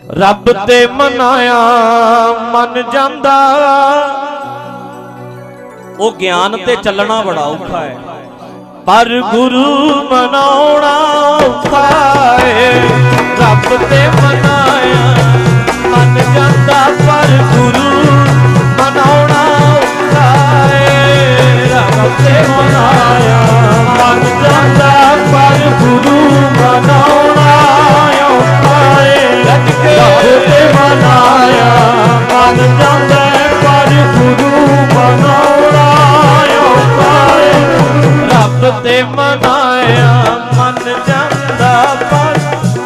ਰੱਬ ਤੇ ਮਨਾਇਆ, ਮਨ ਜਾਂਦਾ। ਉਹ ਗਿਆਨ ਤੇ ਚੱਲਣਾ ਬੜਾ ਔਖਾ ਹੈ। ਪਰ ਗੁਰੂ ਮਨਾਉਣਾ ਔਖਾ ਹੈ ਰੱਬ ਤੇ ਮਨਾਇਆ, ਮਨ ਜਾਂਦਾ ਪਰ ਗੁਰੂ ਤੇ ਮਨਾਇਆ, ਮਨ ਜਾਂਦਾ ਪਰ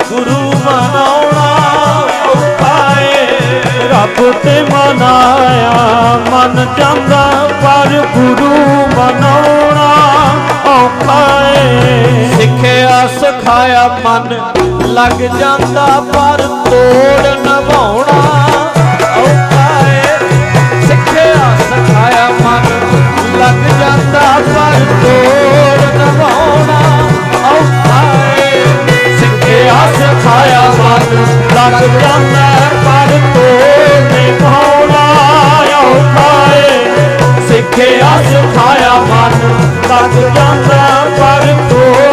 ਗੁਰੂ ਮਨਾਉਣਾ ਉਪਾਏ ਰੱਬ ਤੇ ਮਨਾਇਆ, ਮਨ ਜਾਂਦਾ ਪਰ ਗੁਰੂ ਮਨਾਉਣਾ ਉਪਾਏ ਸਿੱਖਿਆ ਸਿਖਾਇਆ ਮਨ ਲੱਗ ਜਾਂਦਾ ਪਰ ਤੋੜ ਨਵਾਉਣਾ। ਅੰਦਰ ਪਰ ਤੋਲ ਨਿਭਾਉਣਾ ਔਖਾ ਸਿੱਖਿਆ ਸਿਖਾਇਆ ਮਨ, ਲੱਗ ਜਾਂਦਾ ਪਰ ਤੋਲ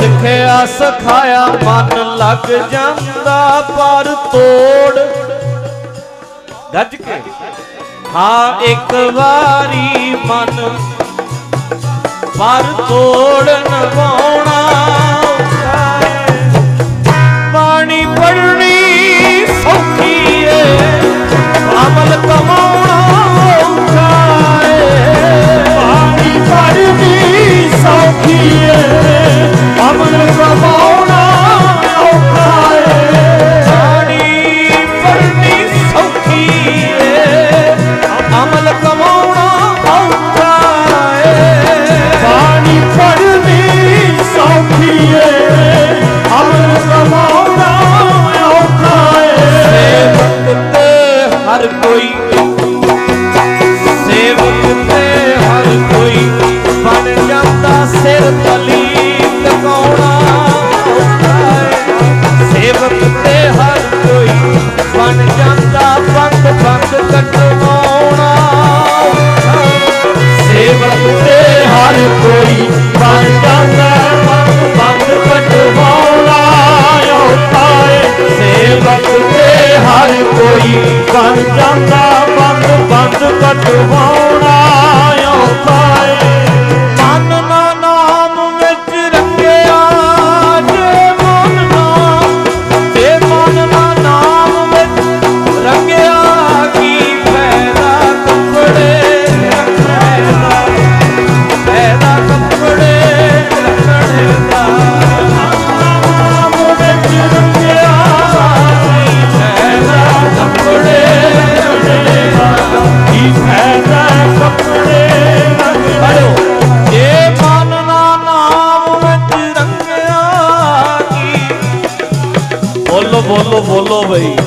ਸਿੱਖਿਆ ਸਿਖਾਇਆ ਮਨ, ਲੱਗ ਜਾਂਦਾ ਪਰ ਤੋੜ। ਗੱਜ ਕੇ। ਹਾਂ, ਇੱਕ ਵਾਰੀ ਮਨ, ਪਰ ਤੋੜ ওই please.